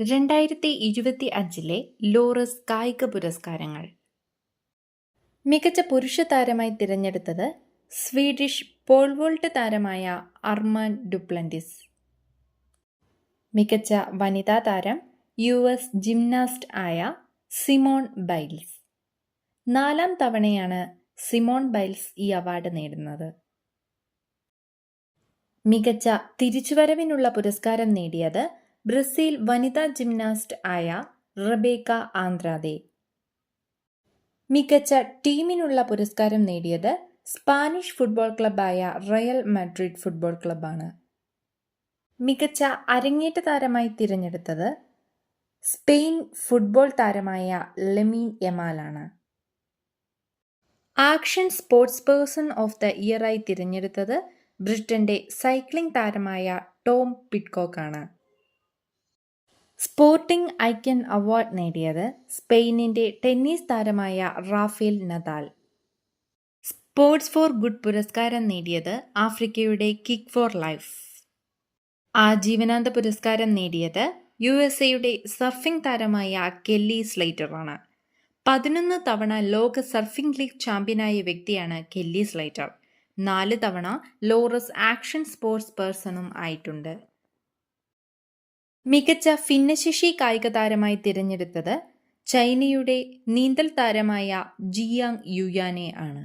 രണ്ടായിരത്തി ഇരുപത്തി അഞ്ചിലെ ലോറസ് കായിക പുരസ്കാരങ്ങൾ. മികച്ച പുരുഷ താരമായി തിരഞ്ഞെടുത്തത് സ്വീഡിഷ് പോൾവോൾട്ട് താരമായ അർമാൻ ഡുപ്ലൻഡിസ്. മികച്ച വനിതാ താരം യു എസ് ജിംനാസ്റ്റ് ആയ സിമോൺ ബൈൽസ്. നാലാം തവണയാണ് സിമോൺ ബൈൽസ് ഈ അവാർഡ് നേടുന്നത്. മികച്ച തിരിച്ചുവരവിനുള്ള പുരസ്കാരം നേടിയത് ബ്രസീൽ വനിതാ ജിംനാസ്റ്റ് ആയ റബേക്ക ആന്ത്രാദെ. മികച്ച ടീമിനുള്ള പുരസ്കാരം നേടിയത് സ്പാനിഷ് ഫുട്ബോൾ ക്ലബായ റയൽ മാഡ്രിഡ് ഫുട്ബോൾ ക്ലബാണ് മികച്ച അരങ്ങേറ്റ താരമായി തിരഞ്ഞെടുത്തത് സ്പെയിൻ ഫുട്ബോൾ താരമായ Lamine യമാലാണ്. Action sports person of the ഇയറായി തിരഞ്ഞെടുത്തത് ബ്രിട്ടന്റെ സൈക്ലിംഗ് താരമായ ടോം പിഡ്കോക്കാണ് സ്പോർട്ടിംഗ് ഐക്യൻ അവാർഡ് നേടിയത് സ്പെയിനിന്റെ ടെന്നീസ് താരമായ Rafael Nadal. Sports for good പുരസ്കാരം നേടിയത് ആഫ്രിക്കയുടെ കിക്ക് ഫോർ ലൈഫ്. ആജീവനാന്ത പുരസ്കാരം നേടിയത് യു എസ് എയുടെ സർഫിംഗ് താരമായ കെല്ലി സ്ലൈറ്ററാണ് പതിനൊന്ന് തവണ ലോക സർഫിംഗ് ലീഗ് ചാമ്പ്യനായ വ്യക്തിയാണ് കെല്ലി സ്ലൈറ്റർ. നാല് തവണ ലോറസ് ആക്ഷൻ സ്പോർട്സ് പേഴ്സണും ആയിട്ടുണ്ട്. മികച്ച ഭിന്നശേഷി കായിക താരമായി തിരഞ്ഞെടുത്തത് ചൈനയുടെ നീന്തൽ താരമായ ജിയാങ് യുയാനെ ആണ്.